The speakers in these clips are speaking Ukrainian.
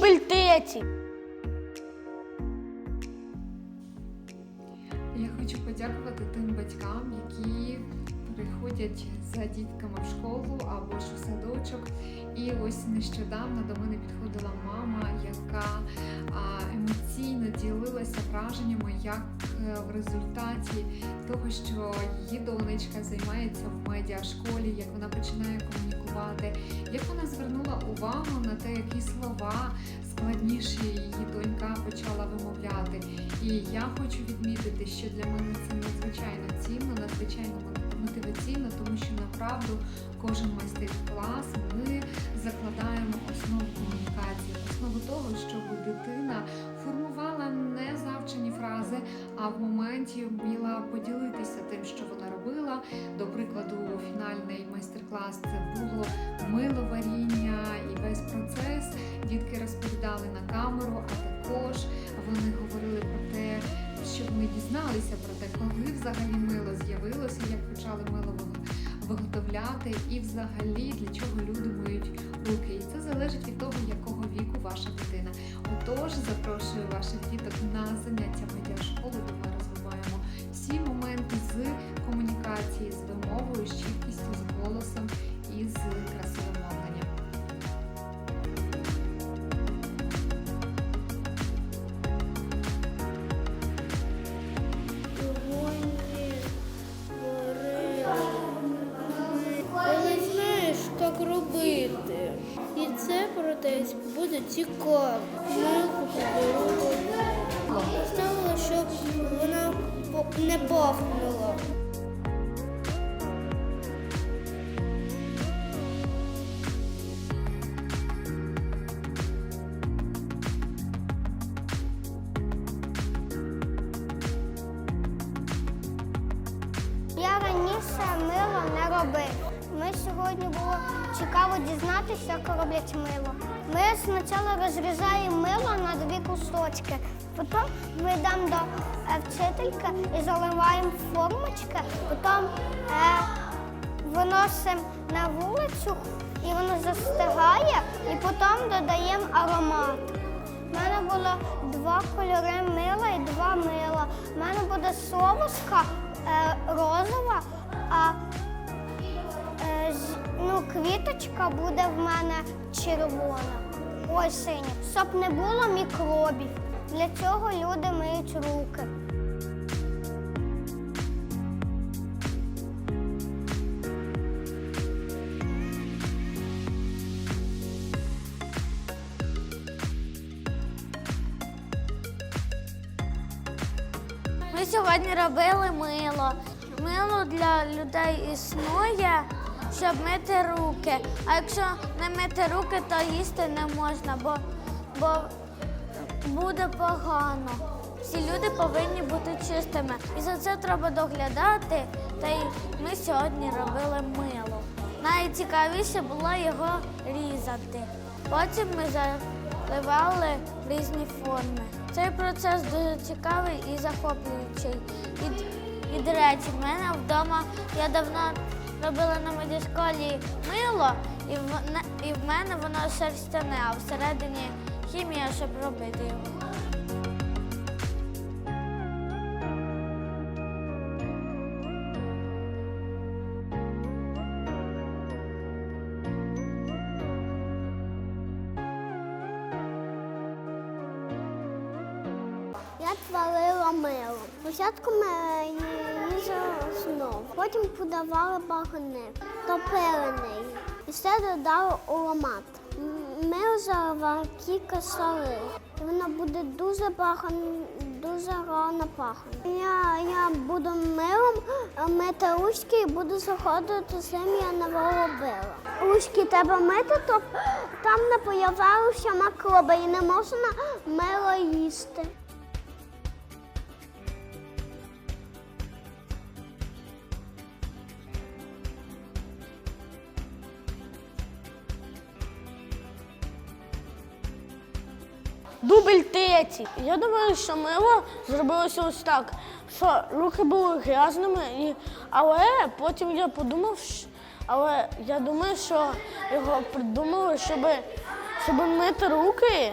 Дубль третій. Приходять за дітками в школу або ж в садочок. І ось нещодавно до мене підходила мама, яка емоційно ділилася враженнями, як е, в результаті того, що її донечка займається в медіашколі, як вона починає комунікувати, як вона звернула увагу на те, які слова складніші її донька почала вимовляти. І я хочу відмітити, що для мене це надзвичайно цінно, надзвичайно мотиваційно, тому що направду кожен майстер-клас ми закладаємо основу комунікації, основу того, щоб дитина формувала не завчені фрази, а в моменті вміла поділитися тим, що вона робила. До прикладу, фінальний майстер-клас це було миловаріння і весь процес. Дітки розповідали на камеру, а також вони говорили про те, що вони дізналися про те, коли взагалі мило з'явилося, як почали мило виготовляти, і взагалі для чого люди миють руки. І це залежить від того, якого віку ваша дитина. Отож, запрошую ваших діток на заняття медіашколи, де ми розвиваємо всі моменти з комунікації, з вимовою, з чіткістю, це буде цікаво. Ставила, щоб вона не пахнула. Я раніше мило не робив. Ми сьогодні було цікаво дізнатися, як роблять мило. Ми спочатку розрізаємо мило на дві кусочки, потім ми йдемо до е, вчительки і заливаємо формочки, потім е, виносимо на вулицю і воно застигає, і потім додаємо аромат. У мене було два кольори мила і два мила. У мене буде совушка е, розова, а е, ну, квіточка буде в мене червона. Ой, синя. Щоб не було мікробів. Для цього люди миють руки. Ми сьогодні робили мило. Мило для людей існує, щоб мити руки. А якщо не мити руки, то їсти не можна, бо, бо буде погано. Всі люди повинні бути чистими. І за це треба доглядати. Та й ми сьогодні робили мило. Найцікавіше було його різати. Потім ми заливали різні форми. Цей процес дуже цікавий і захоплюючий. І, і до речі, в мене вдома я давно робила на медіашколі мило, і в, і в мене воно шерстяне, а всередині хімія, щоб робити його. Я творила мило. Спочатку ми основу, потім подавали багани, топили неї. І все додали аромат. М- Мило заливали кілька соли. І воно буде дуже пахне, дуже гарно пахне. Я, я буду милом мити ручки і буду заходити з ним, я не робила. Ручки треба мити, то там не появилися микроби і не можна мило їсти. Дубль третій. Я думаю, що мило зробилося ось так, що руки були грязними, і... але потім я подумав, що... але я думаю, що його придумали, щоб щоб мити руки,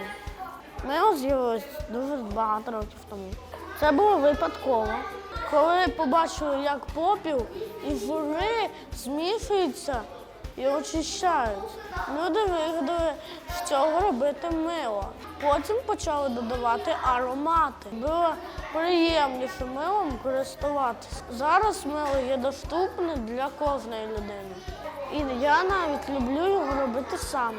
мило з'явилось дуже багато років тому. Це було випадково. Коли побачили, як попіл і жури змішуються і очищають. Люди вигадали з цього робити мило. Потім почали додавати аромати. Було приємніше милом користуватися. Зараз мило є доступне для кожної людини. І я навіть люблю його робити сам.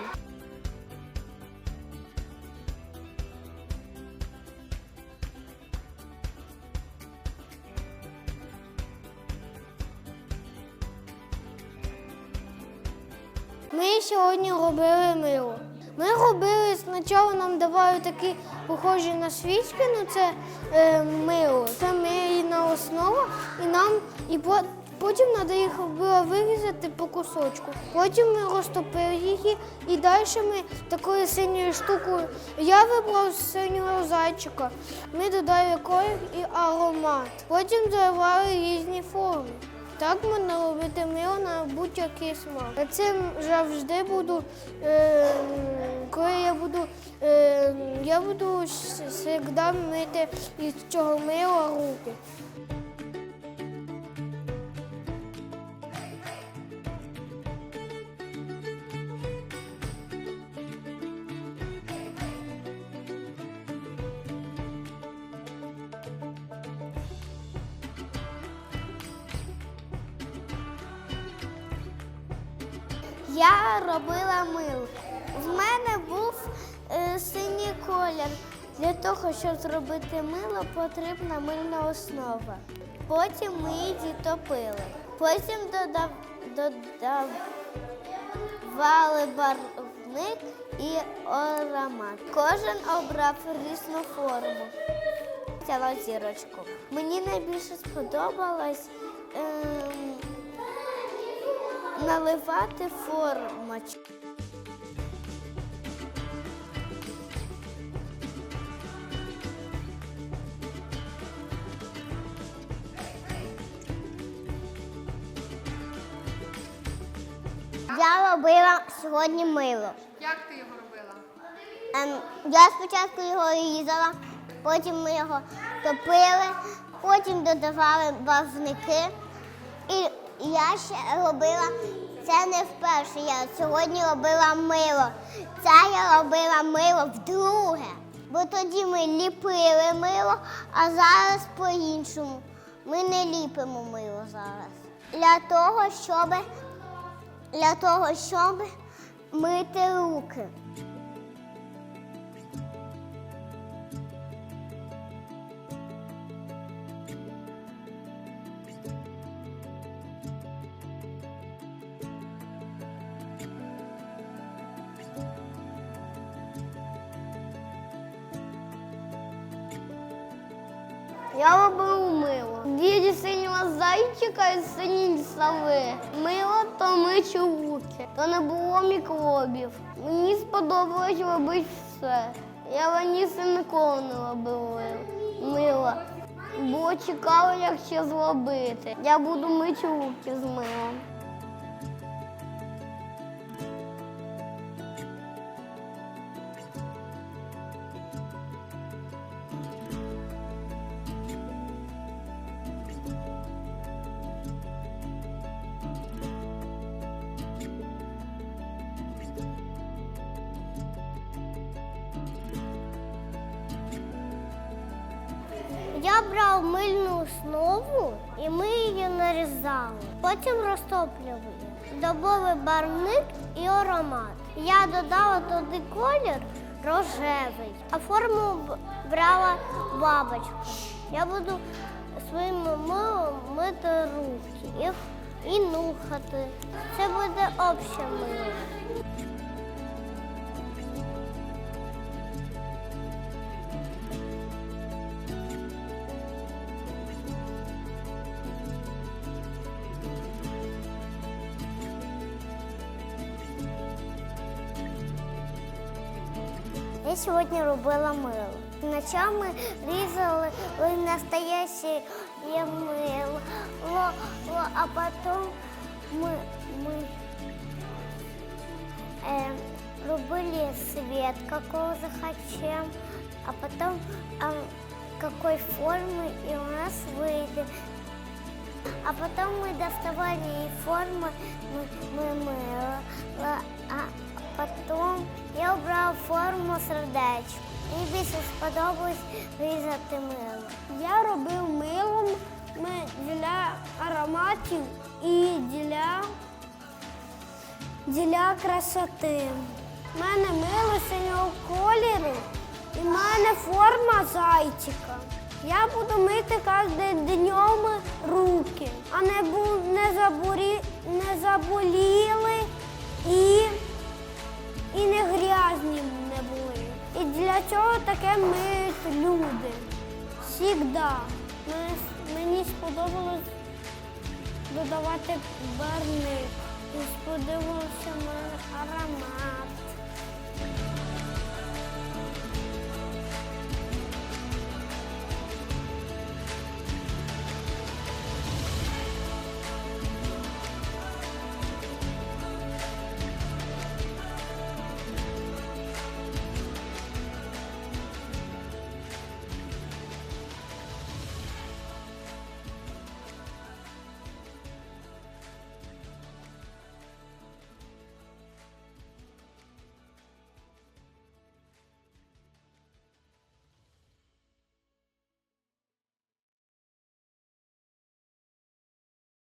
Сьогодні робили мило. Ми робили спочатку нам давали такі похожі на свічки, ну це е, мило. Це мийна основа, і нам і по- потім треба їх було вирізати по кусочку. Потім ми розтопили їх і далі ми такою синьою штукою. Я вибрав синього зайчика. Ми додали колір і аромат. Потім додавали різні форми. Так мене робити мило на будь-який смак. Це завжди буду, е, коли я буду, е, я буду завжди мити із цього мила руки. Я робила мило. В мене був е, синій колір. Для того, щоб зробити мило, потрібна мильна основа. Потім ми її топили. Потім додав, додавали барвник і аромат. Кожен обрав різну форму. Взяла зірочку. Мені найбільше сподобалось ем, наливати формочку. Я робила сьогодні мило. Як ти його робила? Ем, я спочатку його різала, потім ми його топили, потім додавали барвники. І я ще робила це не вперше. Я сьогодні робила мило. Це я робила мило вдруге. Бо тоді ми ліпили мило, а зараз по-іншому. Ми не ліпимо мило зараз. Для того, щоб для того, щоб мити руки. Я робив мило. Діді синього зайчика і сині сови. Мило то мичу руки, то не було мікробів. Мені сподобалось робити все. Я раніше ніколи не робила мило. Було цікаво, як ще зробити. Я буду мити руки з милом. Я брав мильну основу і ми її нарізали. Потім розтоплювали. Добавили барвник і аромат. Я додала туди колір рожевий, а форму брала бабочку. Я буду своїм милом мити руки і, нюхати. Це буде обще мило. сьогодні робила мило. Ночами ми різали настояще мило, Ло- ло- а потім ми, ми е, робили свет, какого захотим, а потом а, какой формы и у нас выйдет. А потом мы доставали и формы, мы, мы мыла, а потом я обрала форму сердечко. Мені більше сподобалось різати мило. Я робив милом для ароматів і для, для красоти. У мене мило синього кольору і в мене форма зайчика. Я буду мити кожен днем руки, а не заболіли і, і не грязні не були. І для цього таке миють люди. Всігда. Мені, сподобалось додавати барник. Сподобався аромат.